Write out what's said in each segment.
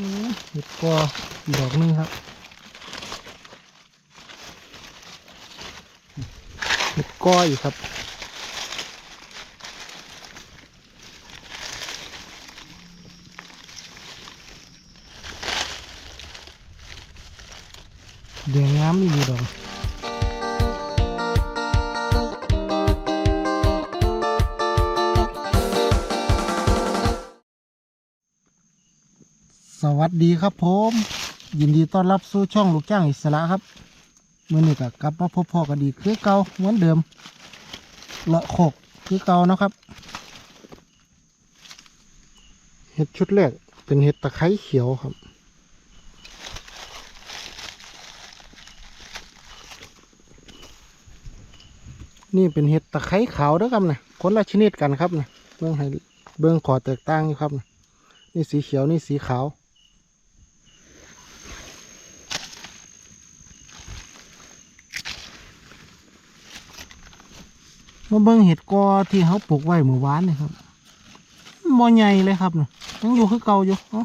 อืมเห็ดกออีกดอกหนึงครับเห็ดกออีกครับเดี๋ยวน้ำมอีดอก วัสดีครับผม ยินดีต้อนรับสู่ช่องลูกจ้างอิสระครับเมื่อนี้ก็กลับมาพบพ่อกันดีคือเก่าเหมือนเดิมเลาะโขกคือเก่านะครับเห็ดชุดแรกเป็นเห็ดตะไคร้เขียวครับนี่เป็นเห็ดตะไคร้ขาวด้อครับนะคนละชนิดกันครับนะเบื้องให้เบื้องขอแตกต่างอยู่ครับนะนี่สีเขียวนี่สีขาว มาเบิ้งเห็ดกอที่เขาปลูกไว้เมื่อวานนี่ครับมอใหญ่เลยครับนะยังอยู่คือเก่าอยู่เอ้า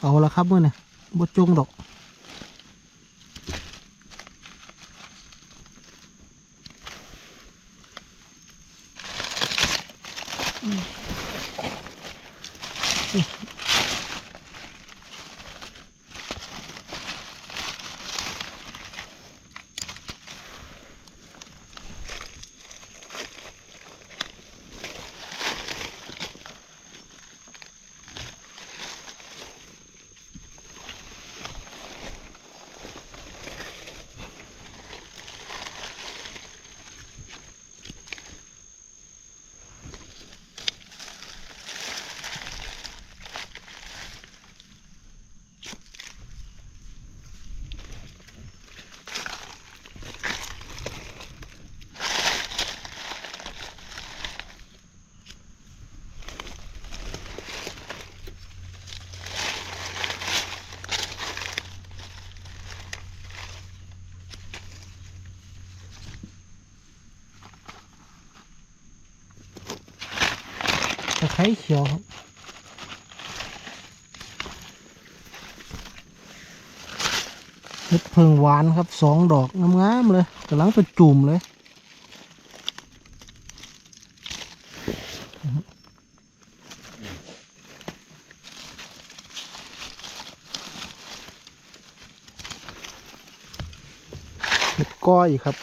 เอาละครับเมื่อนี่บ่จงดอก ตะไคร้เขียวครับเห็ดเพิงหวานครับสองดอกงามๆเลยกำลังเป็นจุ่มเลยเห็ดก้อยครับ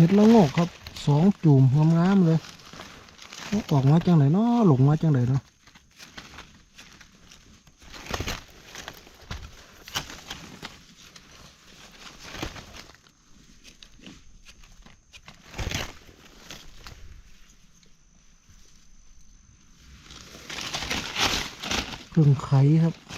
เห็ดละโงกครับสองจุ่มงามๆเลยออกมาจังไหนเนาะหลงมาจังไหนเนาะเพึ่งไข่ครับ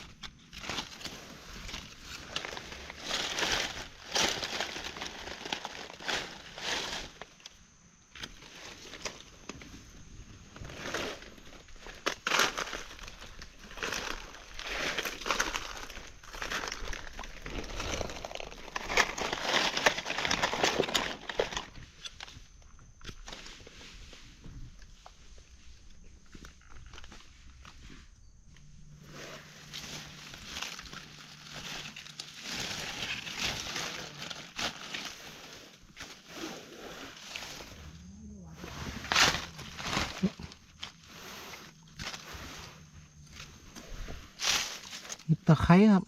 ตะไคร้ครับ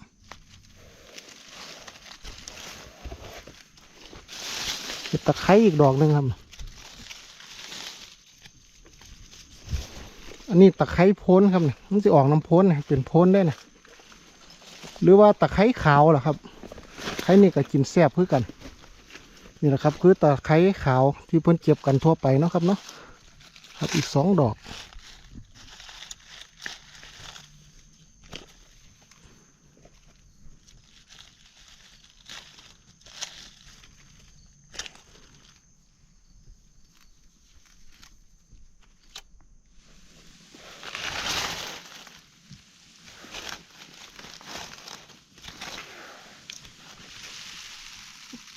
มีตะไคร้อีกดอกหนึ่งครับ อันนี้ตะไคร้โพ้นครับเนี่ยมันจะออกน้ำโพ้นนะเป็นโพ้นได้นะหรือว่าตะไคร้ขาวเหรอครับไคร้นี่ก็กินแซ่บเพื่อกัน นี่แหละครับ คือตะไคร้ขาวที่เพิ่นเก็บกันทั่วไปเนาะครับเนาะครับอีกสองดอก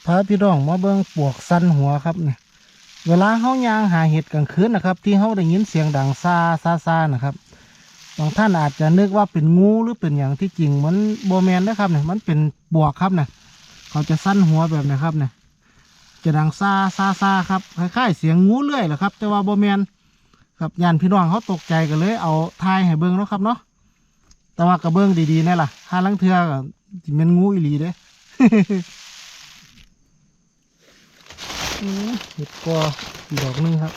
พาพี่น้องมาเบิ่งปวกสันหัวครับเนี่ยเวลาเฮายางหาเห็ดกลางคืนนะครับ ที่เฮาได้ยินเสียงดังซาซาซานะครับบางท่านอาจจะนึกว่าเป็นงูหรือเป็นอย่างที่จริงมันโบแมนนะครับเนี่ยมันเป็นปวกครับเนี่ยเขาจะสั้นหัวแบบเนะครับเนี่ยจะดังซาซาซาครับคล้ายๆเสียงงูเลื่อยแหละครับ แต่ว่าโบแมนครับยานพี่น้องเขาตกใจกันเลย เอาทายให้เบิ่งเนาะครับเนาะแต่ว่ากระเบื้องดีๆนี่แหละถ้าลังเทือก็จิเป็นงูอีหลีเด้อ เห็ดกออีกดอกหนึงครับ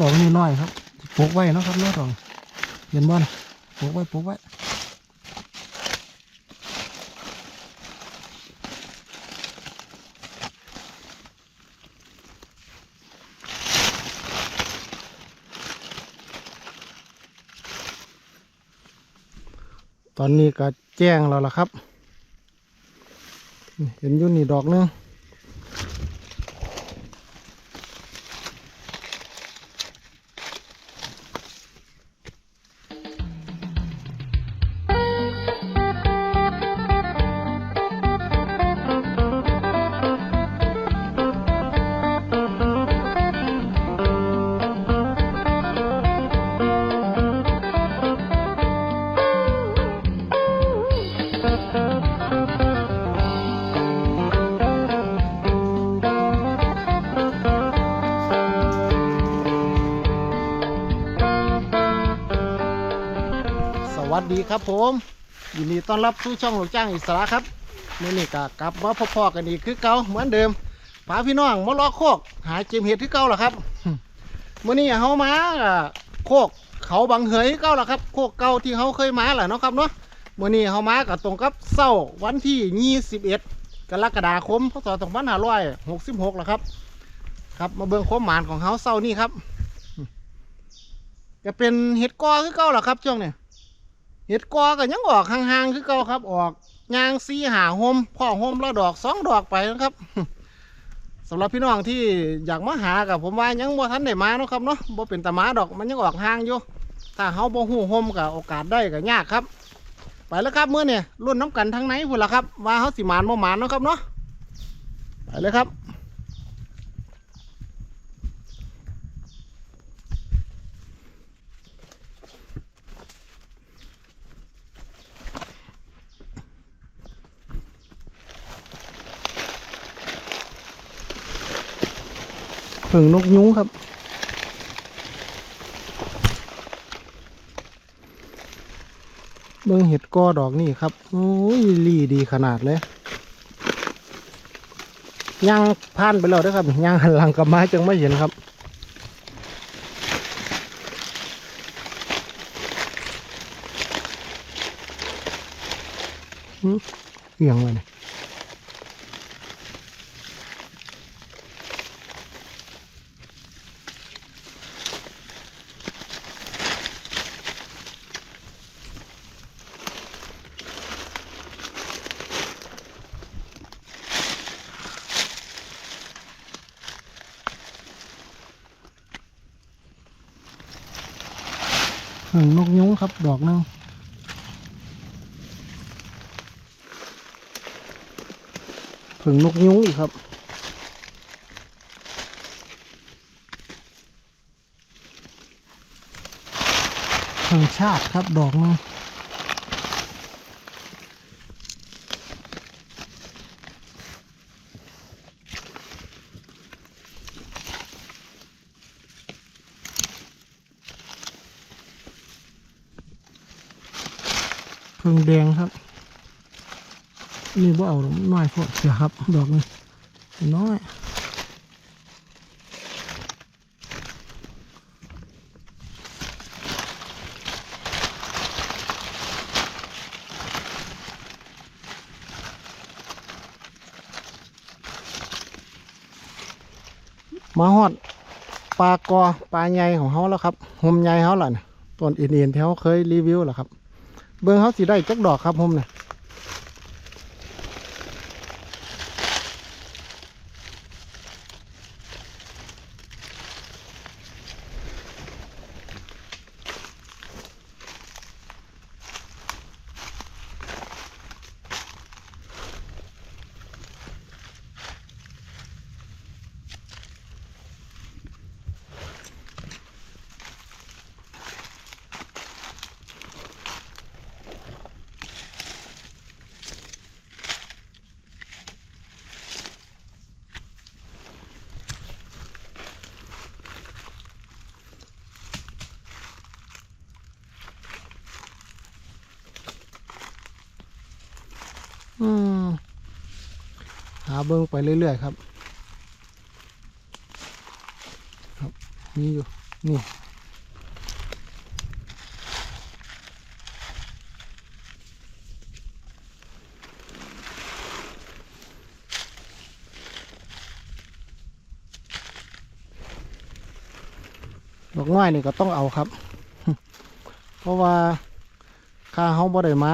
ดอกนี้น้อยครับปลูกไว้นะครับนาะดอกเห็นบ่นปลูกไว้ปลูกไว้ตอนนี้ก็แจ้งแล้วล่ะครับ เห็นอยู่นี่ดอกนึง ต้อนรับสู่ช่องลูกจ้างอิสระครับมื่อนี้ก็กลับมาพอๆกันอีกคือเก่าเหมือนเดิมพาพี่น้องมาล้อโคก หาเจิมเห็ดคือเก่าล่ะครับมื่อนี้เฮามาโคกเขาบังเหยคือเก่าล่ะครับ โคกเก่าที่เฮาเคยมาแหละเนาะครับเนาะมื่อนี้เฮามาก็ตรงกับเสาร์วันที่ 21 กรกฎาคมพศ2566ล่ะครับ ครับมาเบิ่งความหมานของเฮาเสาร์นี้ครับจะเป็นเห็ดกอคือเก่าหรอครับช่วงนี้ เห็ดกอก็ยังออกห่างๆคือเก่าครับ ออกยางซีหาโฮมพ่อโฮมแล้วดอกสองดอกไปนะครับสำหรับพี่น้องที่อยากมาหากับผมว่ายังบ่ทันได้มาเนาะครับเนาะบ่เป็นตามาดอกมันยังออกห่างอยู่ถ้าเฮาบ่ฮู้โฮมก็โอกาสได้ก็ยากครับ ไปแล้วครับเมื้อเนี้รุ่นน้ำกันทั้งไหนพุ่นละครับว่าเฮาสิหมานบ่หมานเนาะครับเนาะไปเลยครับ ผึ่งนกยุ้งครับ เบิ่งเห็ดกอดอกนี่ครับ โอ้ยลีดีขนาดเลยย่างผ่านไปแล้วด้วยครับย่างหันหลังกลับมาจังไม่เห็นครับหืมเอียงเลย เนี่งนกยุ้งครับ ดอกนึงผึ่งนกยุ้งอีกครับ ผึ่งชาติครับดอกนึง แดงครับ นี่บ่เอาหรอกน้อยพวกเสียครับ ดอกนี้น้อยมาฮอดปลากอปลาใหญ่ของเขาแล้วครับหมใหญ่เขาล่ะนะต้นเอ็นๆที่เขาเคยรีวิวแล้วครับ เบิ้งเขาสีได้จักดอกครับผมเนี่ย อืมหาเบิ้งไปเรื่อยๆครับ ครับมีอยู่ นี่ ดอกน้อยนี่ก็ต้องเอาครับ เพราะว่าค่าเฮาบ่ได้มา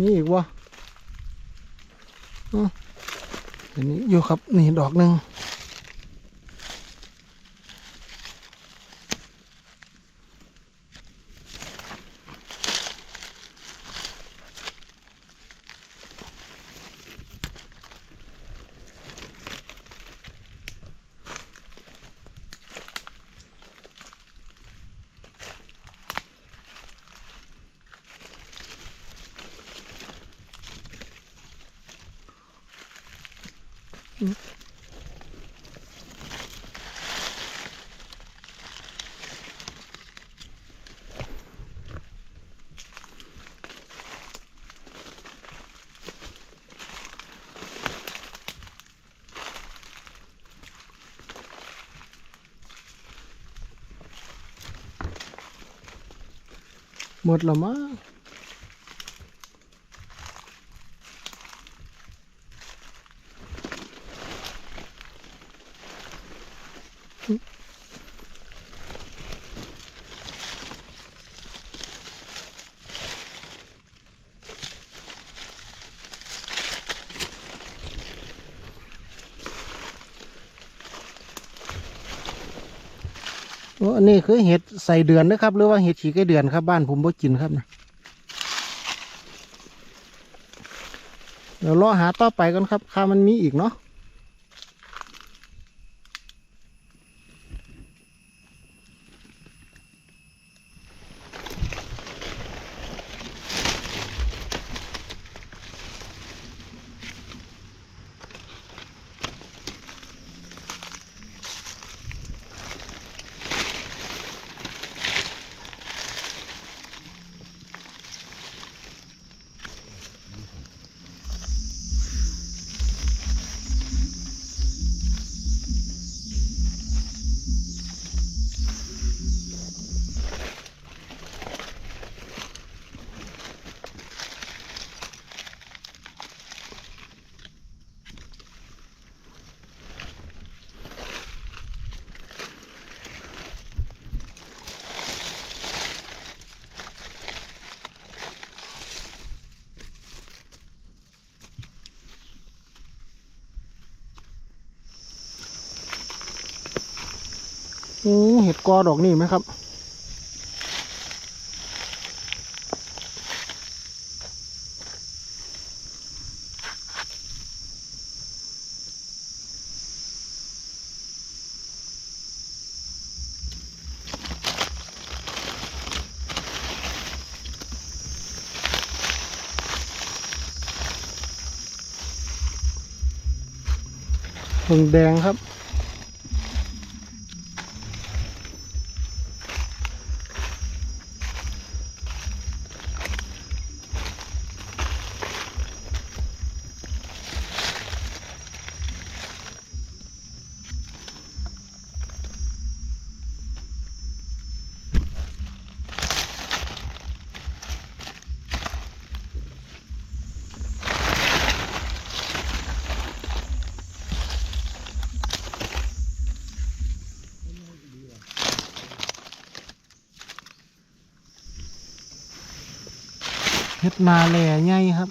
นี่อีกวะอ๋ออันนี้อยู่ครับ นี่ดอกหนึ่ง หมดแล้วมั้ง อันนี้คือเห็ดใส่เดือนนะครับ หรือว่าเห็ดฉีกไก่เดือนครับ บ้านผมบ่กินครับนะเดี๋ยวรอหาต่อไปกันครับข้ามันมีอีกเนาะ โอ้เห็ดกอดอกนี่ไหมครับ ผึ่งแดงครับ เฮ็ดนาแหล่ใหญ่ครับ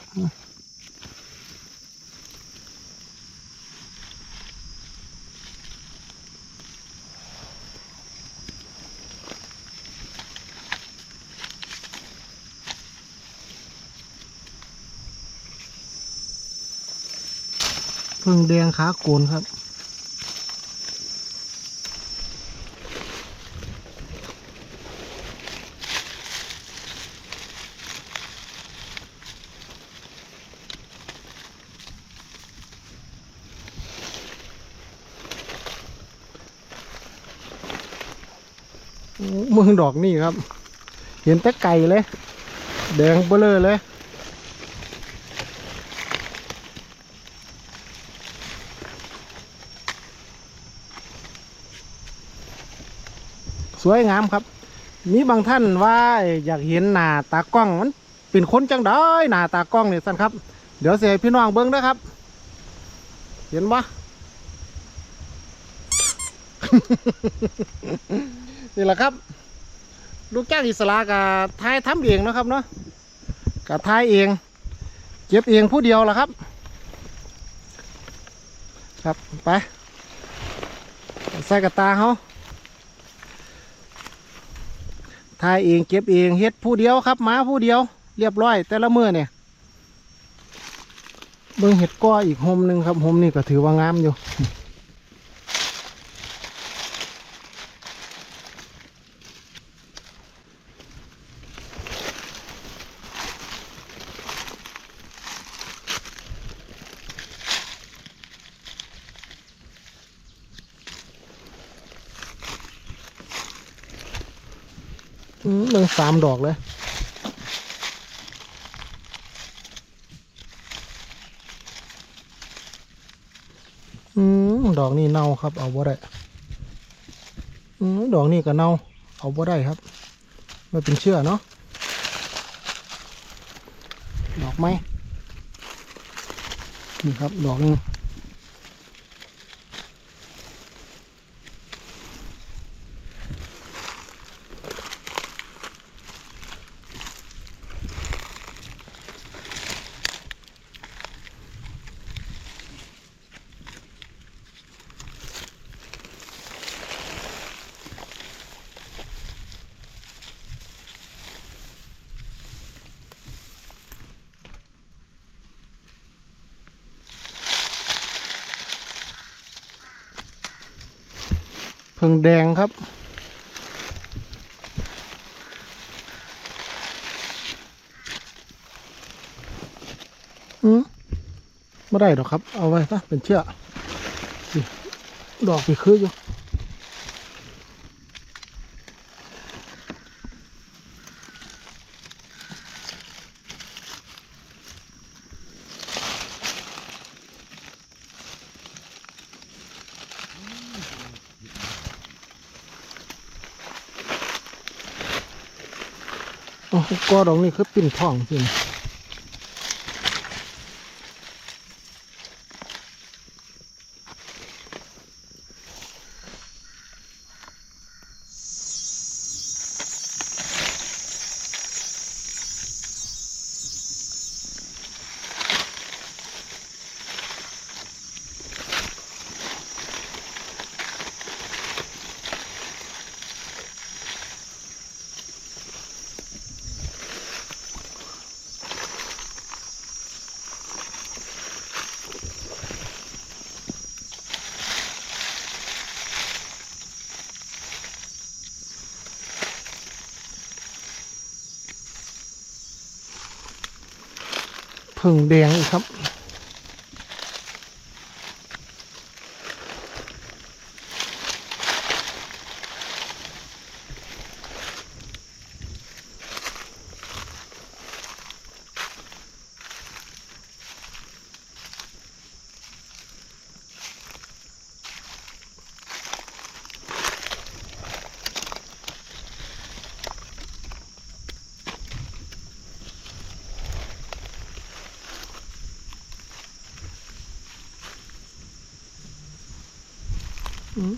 พิ่งแดงขาโกนครับ เมืองดอกนี่ครับ เห็นแต่ไก่เลย แดงเบลอเลยสวยงามครับ มีบางท่านว่าอยากเห็นหน้าตากล้องมันเป็นคนจังได้หน้าตากล้องเนี่ยสั้นครับ เดี๋ยวเสียพี่น้องเบิ้งนะครับ เห็นปะ นี่แหละครับ ลูกจ้างอิสระกับทายทำเองนะครับเนาะกับทายเอง เก็บเองผู้เดียวล่ะครับ ครับไปใส่กระตาเขาทายเองเก็บเองเฮ็ดผู้เดียวครับหมาผู้เดียว เรียบร้อย แต่ละมือเนี่ยเบิ่งเห็ดก้ออีกโฮมหนึ่งครับโฮมนี่ก็ถือว่างามอยู่ สามดอกเลยอืมดอกนี้เน่าครับ เอาบ่ได้อืมดอกนี้ก็เน่า เอาบ่ได้ครับไม่เป็นเชื่อเนาะดอกไม้นี่ครับ ดอกหนึง เพิ่งแดงครับ อืมไม่ได้หรอกครับ เอาไว้ซะเป็นเชือกดอกไปคืออยู่ กอดอกนี่คือปิ่นทองจริงึ่งแดงอีกครับ อืม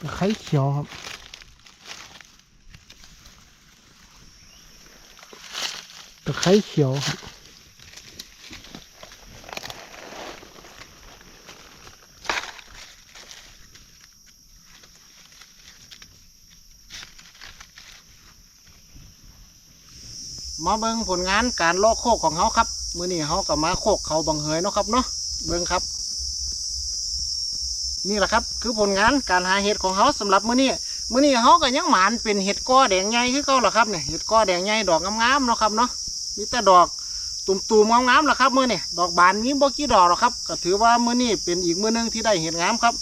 ตะไคร้เขียวครับตะไคร้เขียวครับ มาเบิ่งผลงานการลอกโคกของเขาครับ มื้อนี้เขากับมาโคกเขาบังเหยเนาะครับเนาะเบิ่งครับ นี่แหละครับ คือผลงานการหาเห็ดของเขาสำหรับมื้อนี้มื้อนี้เขาก็ยังหมานเป็นเห็ดก้อแดงใหญ่คือเก่าล่ะครับเนี่ยเห็ดก้อแดงใหญ่ดอกงามๆเนาะครับเนาะมีแต่ดอกตุ่มๆงามๆล่ะครับมื้อนี้ดอกบานมีบ่กี่ดอกหรอครับ ก็ถือว่ามื้อนี้เป็นอีกมื้อหนึงที่ได้เห็ดงามครับ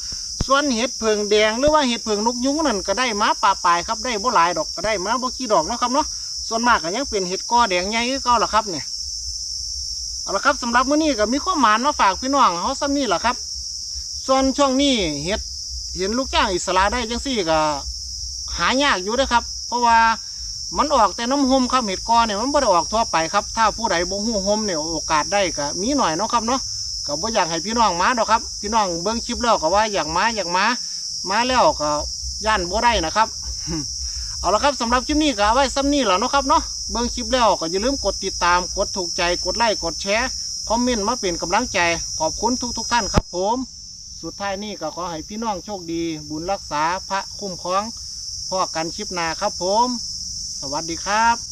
ส่วนเห็ดเพิงแดงหรือว่าเห็ดเพิงนกยุงนั่นก็ได้มาป่าปลายครับได้บ่หลายดอกก็ได้มาบ่กี่ดอกเนาะครับเนาะ ส่วนมากก็ยังเป็นเห็ดกอแดงใหญ่คือเก่าล่ะครับเนี่ยเอาละครับสำหรับมื้อนี้ก็มีข้อหมานมาฝากพี่น้องเขาซ้ำนี่แหละครับ ส่วนช่วงนี้เห็ดเห็นลูกจ้างอิสระได้จังซี่ก็หายากอยู่นะครับ เพราะว่ามันออกแต่น้ำหมครับเห็ดกอเนี่ยมันไม่ได้ออกทั่วไปครับ ถ้าผู้ใดบ่ฮู้หมเนี่ยโอกาสได้ก็มีหน่อยเนาะครับเนาะก็บ่อยากให้พี่น้องมาดอกครับ พี่น้องเบิ่งคลิปแล้วก็ว่าอยากมาอยากมามาแล้วก็ย่านบ่ได้นะครับ เอาละครับสำหรับคลิปนี้ก็เอาไว้ซ้ำนี่แหล้วเนาะครับเนาะเบื้องคลิปแล้วก็อย่าลืมกดติดตามกดถูกใจกดไลค์กดแชร์คอมเมนต์มาเป็นกำลังใจขอบคุณทุกทุกท่านครับผม สุดท้ายนี้ก็ขอให้พี่น้องโชคดี บุญรักษาพระคุ้มครองพ่อกันคลิปหนาครับผม สวัสดีครับ